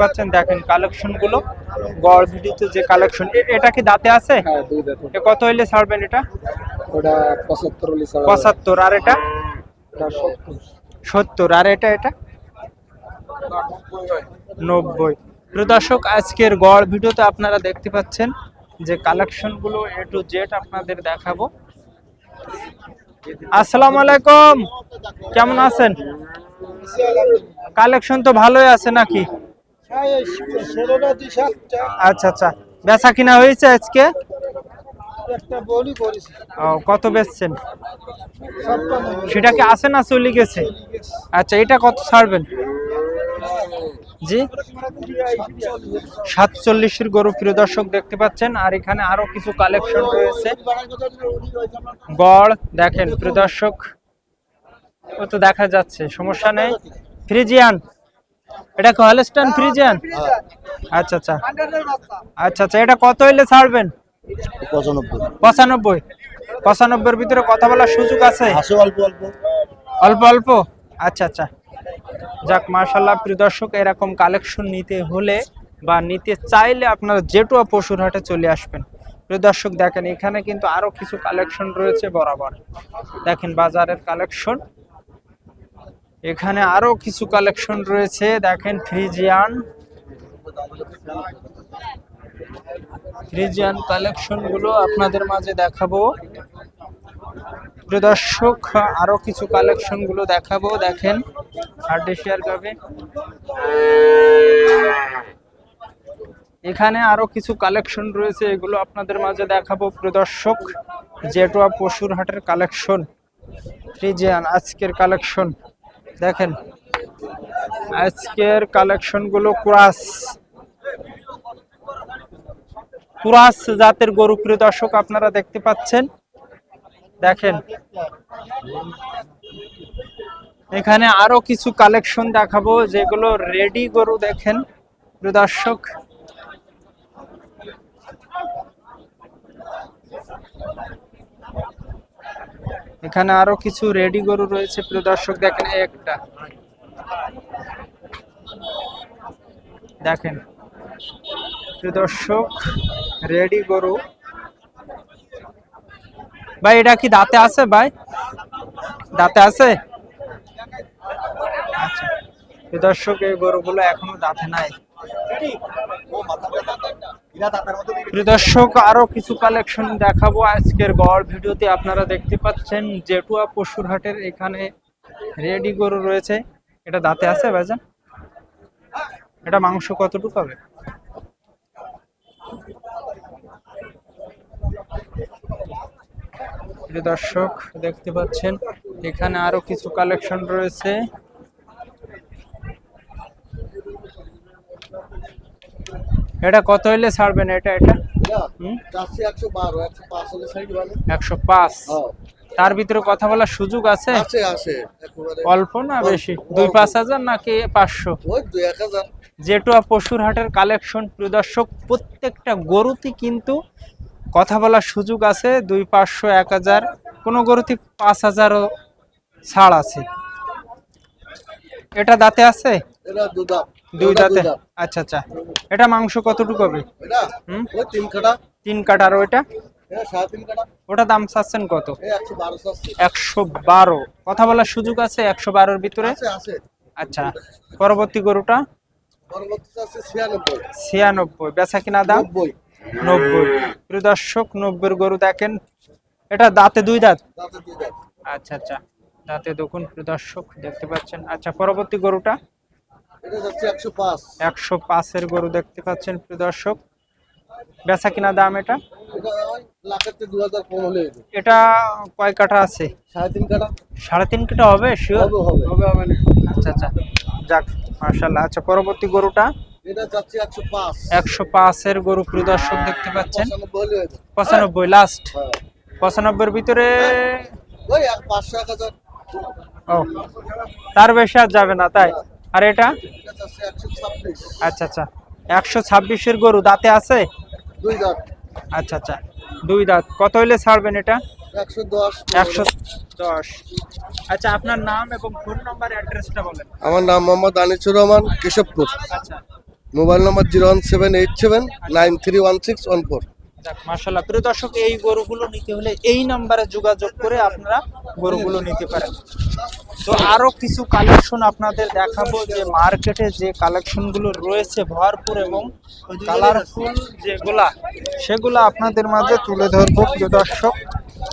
পাচ্ছেন দেখেন কালেকশনগুলো গড় ভিডিওতে যে কালেকশন এটা কি দাঁতে আছে? হ্যাঁ কত হইলে ছাড়বেন এটা? ওটা পঁচাত্তর আর এটা? সত্তর। আর এটা এটা? নব্বই। প্রিয় দর্শক আজকের গড় ভিডিওতে আপনারা দেখতে পাচ্ছেন যে কালেকশনগুলো এ টু জেড আপনাদের দেখাবো। আসসালামু আলাইকুম। কেমন আছেন? কালেকশন তো ভালোই আছে নাকি? আচ্ছা আচ্ছা। বেচা কিনা হয়েছে আজকে? কত বেচছেন? সেটা কি আছে না চলে গেছে? আচ্ছা এটা কত ছাড়বেন? জি? সাতচল্লিশের গরু প্রিয় দর্শক দেখতে পাচ্ছেন আর এখানে আরও কিছু কালেকশন রয়েছে। গড় দেখেন প্রিয় দর্শক ও তো দেখা যাচ্ছে সমস্যা নেই। ফ্রিজিয়ান এটা কি হলস্টান ফ্রিজিয়ান আচ্ছা আচ্ছা। আচ্ছা আচ্ছা এটা কত হইলে ছাড়বেন? পঁচানব্বই। পঁচানব্বই। পঁচানব্বইয়ের ভিতরে কথা বলার সুযোগ আছে? অল্প অল্প। অল্প অল্প? আচ্ছা আচ্ছা। যাক মার্শাল্লাহ প্রিয় দর্শক এরকম কালেকশন নিতে হলে বা নিতে চাইলে আপনারা জেটুয়া পশুর হাটে চলে আসবেন। প্রিয় দর্শক দেখেন এখানে কিন্তু আরও কিছু কালেকশন রয়েছে বরাবর। দেখেন বাজারের কালেকশন এখানে আরও কিছু কালেকশন রয়েছে, দেখেন ফ্রিজিয়ান ফ্রিজিয়ান কালেকশনগুলো আপনাদের মাঝে দেখাবো। দর্শক, আরও কিছু কালেকশনগুলো দেখাবো, দেখেন। এখানে আরও কিছু কালেকশন রয়েছে, এগুলো আপনাদের মাঝে দেখাবো, প্রিয় দর্শক। জেটোয়া পশুর হাটের কালেকশন ফ্রিজিয়ান আজকের কালেকশন দেখেন, আজকের কালেকশনগুলো ক্রাস। ক্রাস জাতের গরু, প্রিয় দর্শক, আপনারা দেখতে পাচ্ছেন। দেখেন, এখানে আরও কিছু কালেকশন দেখাবো, যেগুলো রেডি গরু দেখেন, প্রিয় দর্শক। এখানে আরও কিছু রেডি গরু রয়েছে, প্রিয় দর্শক, দেখেন একটা। দেখেন, প্রিয় দর্শক, রেডি গরু। ভাই, এটা কি দাঁতে আছে, ভাই? দাঁতে আছে? আচ্ছা দর্শক, এই গরুগুলো এখনও দাঁতে নাই। দর্শক, আরও কিছু কালেকশন দেখাবো আজকের গড় ভিডিওতে। আপনারা দেখতে পাচ্ছেন জেটুয়া পশুর হাটের এখানে রেডি গরু রয়েছে। এটা দাঁতে আছে ভাইজান? এটা মাংস কতটুকু হবে? দর্শক, দেখতে পাচ্ছেন, এখানে আরও কিছু কালেকশন রয়েছে। এটা কত হইলে ছাড়বেন এটা এটা? একশো পাঁচ হ্যাঁ। তার ভিতরে কথা বলার সুযোগ আছে? অল্প না বেশি? দুই পাঁচ হাজার নাকি পাঁচশো? জেটুয়া পশুর হাটের কালেকশন প্রদর্শক প্রত্যেকটা গরুতে কিন্তু কথা বলার সুযোগ আছে। দুই পাঁচশো এক হাজার। কোনো গরুতে পাঁচ হাজারও ছাড় আছে। এটা দাঁতে আছে? এটা দু দাম দুই দাঁতে? আচ্ছা আচ্ছা। এটা মাংস কতটুকু হবে? এটা হুম? ওই তিন কাটা তিন কাটার ওইটা? এটা সাড়ে ওটা দাম চাচ্ছেন কত? একশো বারো কথা বলার সুযোগ আছে একশো বারোর ভিতরে? আচ্ছা। পরবর্তী গরুটা? ছিয়ানব্বই। বেচা কিনা দাম? নব্বই। প্রিয় দর্শক নব্বইয়ের গরু দেখেন। এটা দাঁতে দুই দাঁত। আচ্ছা আচ্ছা। দাঁতে দেখুন প্রিয় দর্শক দেখতে পাচ্ছেন। আচ্ছা পরবর্তী গরুটা? একশো পাঁচের গরু দেখতে পাচ্ছেন প্রিয় দর্শক। বেচা কিনা দাম এটা? এটা কয় কাঠা আছে? সাড়ে তিন কাটা সাড়ে তিন কাঠা হবে? শিওর হবে হবে। হবে হবে না। আচ্ছা আচ্ছা। যাক মার্শাল্লাহ আচ্ছা পরবর্তী গরুটা? এটা যাচ্ছে একশো পাঁচ। একশো পাঁচের গরু প্রিয় দর্শক দেখতে পাচ্ছেন। পঁচানব্বই লাস্ট হ্যাঁ। পঁচানব্বইয়ের ভিতরে? ওই এক পাঁচশো এক হাজার। ও তার বেশি আর যাবে না তাই? আর এটা? আচ্ছা আচ্ছা। একশো ছাব্বিশের গরু দাঁতে আছে? দুই দাঁত। আচ্ছা আচ্ছা। দুই দাঁত। কত হইলে ছাড়বেন এটা? একশো দশ। আচ্ছা আপনার নাম এবং ফোন নাম্বার অ্যাড্রেসটা বলেন। আমার নাম মোহাম্মদ আনিসুর রহমান কেশবপুর। আচ্ছা। Mobile number zero one seven eight seven nine three one six one four. মাশাল্লাহ প্রিয় দর্শক এই গরুগুলো নিতে হলে এই নাম্বারে যোগাযোগ করে আপনারা গরুগুলো নিতে পারেন। তো আরও কিছু কালেকশন আপনাদের দেখাবো যে মার্কেটে যে কালেকশনগুলো রয়েছে ভরপুর এবং কালারফুল যেগুলা, সেগুলো আপনাদের মাঝে তুলে ধরবো। প্রিয় দর্শক,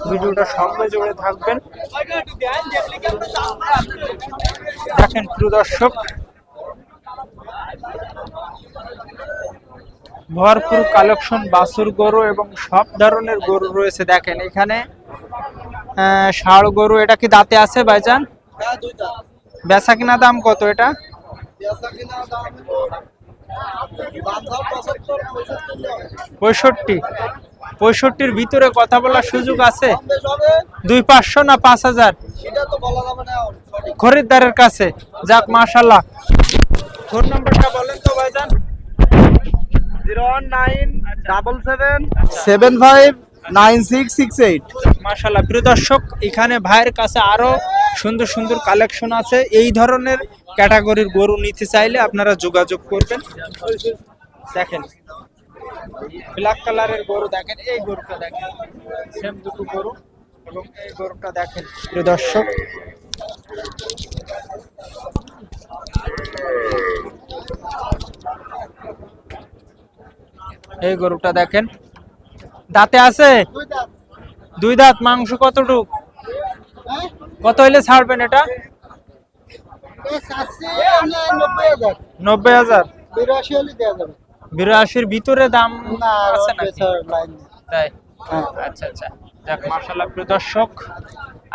ভিডিওটা সঙ্গে জুড়ে থাকবেন। দেখেন প্রিয় দর্শক, ভরপুর কালেকশন বাছুর গরু এবং সব ধরনের গরু রয়েছে। দেখেন এখানে ষাঁড় গরু, এটা কি দাঁতে আছে ভাইজান? বেচা কিনা দাম কত এটা? পঁয়ষট্টি। পঁয়ষট্টি পঁয়ষট্টির ভিতরে কথা বলার সুযোগ আছে? দুই পাঁচশো না পাঁচ হাজার? খরিদ্দারের কাছে। যাক মাশাল্লাহ ফোন নাম্বারটা বলেন তো ভাইজান। Zero one nine double seven. Seven five nine six six eight. মাশাল্লাহ প্রিয় দর্শক এখানে ভাইয়ের কাছে আরও সুন্দর সুন্দর কালেকশন আছে। এই ধরনের ক্যাটাগরির গরু নিতে চাইলে আপনারা যোগাযোগ করবেন। দেখেন ব্ল্যাক কালারের গরু দেখেন, এই গরুটা দেখেন সেম দুটো গরু এবং এই গরুটা দেখেন, প্রিয় দর্শক। এই গরুটা দেখেন, দাঁতে আছে? দুই দাঁত, মাংস কতটুক? কত হইলে ছাড়বেন এটা? নব্বই হাজার। হলে বিরাশির ভিতরে দাম না আছে নেই। তাই? হ্যাঁ। আচ্ছা আচ্ছা। যাক মার্শাল্লাহ প্রিয় দর্শক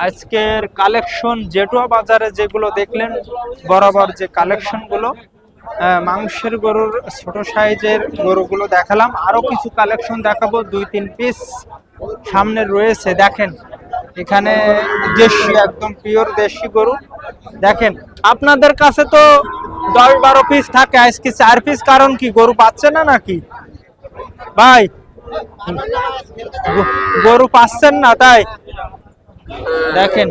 আজকের কালেকশন জেটুয়া বাজারে যেগুলো দেখলেন বরাবর যে কালেকশনগুলো মাংসের গরুর ছোট সাইজের গরুগুলো দেখালাম। আরও কিছু কালেকশন দেখাবো দুই তিন পিস সামনে রয়েছে। দেখেন এখানে দেশি, একদম পিওর দেশি গরু। দেখেন, আপনাদের কাছে তো দশ বারো পিস থাকে আজকে চার পিস কারণ কি, গরু পাচ্ছে না নাকি? ভাই, গরু পাচ্ছেন না, তাই। দেখেন।